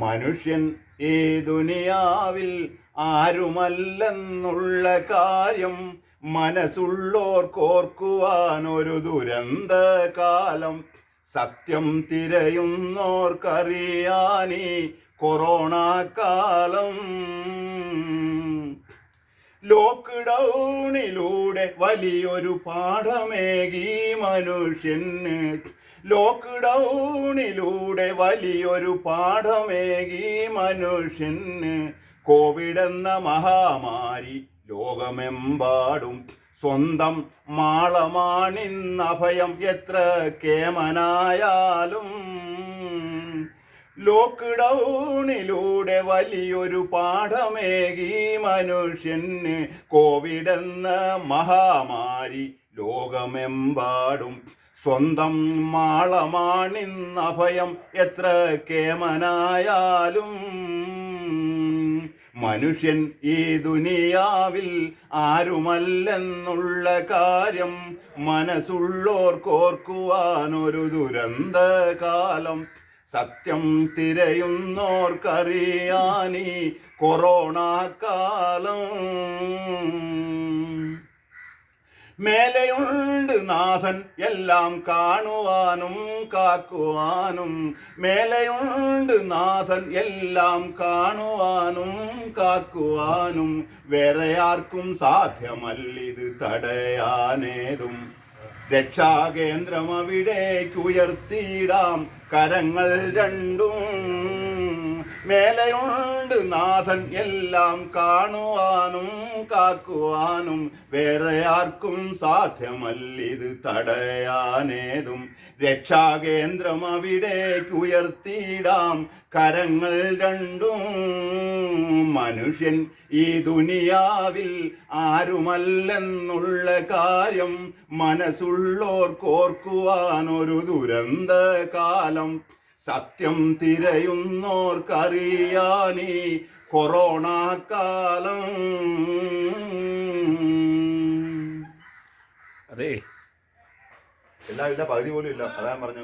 മനുഷ്യൻ ഈ ദുനിയാവിൽ ആരുമല്ലെന്നുള്ള കാര്യം മനസ്സുള്ളോർക്കോർക്കുവാൻ ഒരു ദുരന്ത കാലം സത്യം തിരയുന്നോർക്കറിയാനീ കൊറോണ കാലം ലോക്ക്ഡൗണിലൂടെ വലിയൊരു പാഠമേകി മനുഷ്യന് ലോക്ക്ഡൗണിലൂടെ വലിയൊരു പാഠമേകി മനുഷ്യന് കോവിഡ് എന്ന മഹാമാരി ലോകമെമ്പാടും സ്വന്തം മാളമാണിന്നഭയം എത്ര കേമനായാലും ലോക്ക്ഡൗണിലൂടെ വലിയൊരു പാഠമേകി മനുഷ്യന് കോവിഡ് എന്ന മഹാമാരി ലോകമെമ്പാടും സ്വന്തം മാളമാണിന്നഭയം എത്ര കേമനായാലും. മനുഷ്യൻ ഈ ദുനിയാവിൽ ആരുമല്ലെന്നുള്ള കാര്യം മനസ്സുള്ളോർക്കോർക്കുവാനൊരു ദുരന്ത കാലം സത്യം തിരയുന്നോർക്കറിയാനീ കൊറോണ കാലം മേലെയുണ്ട് നാഥൻ എല്ലാം കാണുവാനും കാക്കുവാനും. മേലെയുണ്ട് നാഥൻ എല്ലാം കാണുവാനും കാക്കുവാനും. വേറെ ആർക്കും സാധ്യമല്ലിത് തടയാനേതും. രക്ഷാകേന്ദ്രം അവിടേക്ക് ഉയർത്തിയിടാം. കരങ്ങൾ രണ്ടും മേലെയുണ്ട് നാഥൻ എല്ലാം കാണുവാനും കാക്കുവാനും. വേറെ ആർക്കും സാധ്യമല്ലിത് തടയാനേതും. രക്ഷാകേന്ദ്രം അവിടേക്ക് ഉയർത്തിയിടാം. കരങ്ങൾ രണ്ടും മനുഷ്യൻ ഈ ദുനിയാവിൽ ആരുമല്ലെന്നുള്ള കാര്യം മനസ്സുള്ളോർക്കോർക്കുവാനൊരു ദുരന്ത കാലം സത്യം തിരയുന്നോർക്കറിയാനീ കൊറോണ കാലം അതെ. എല്ലാം ഇല്ല പകുതി പോലും ഇല്ല. അതാ പറഞ്ഞു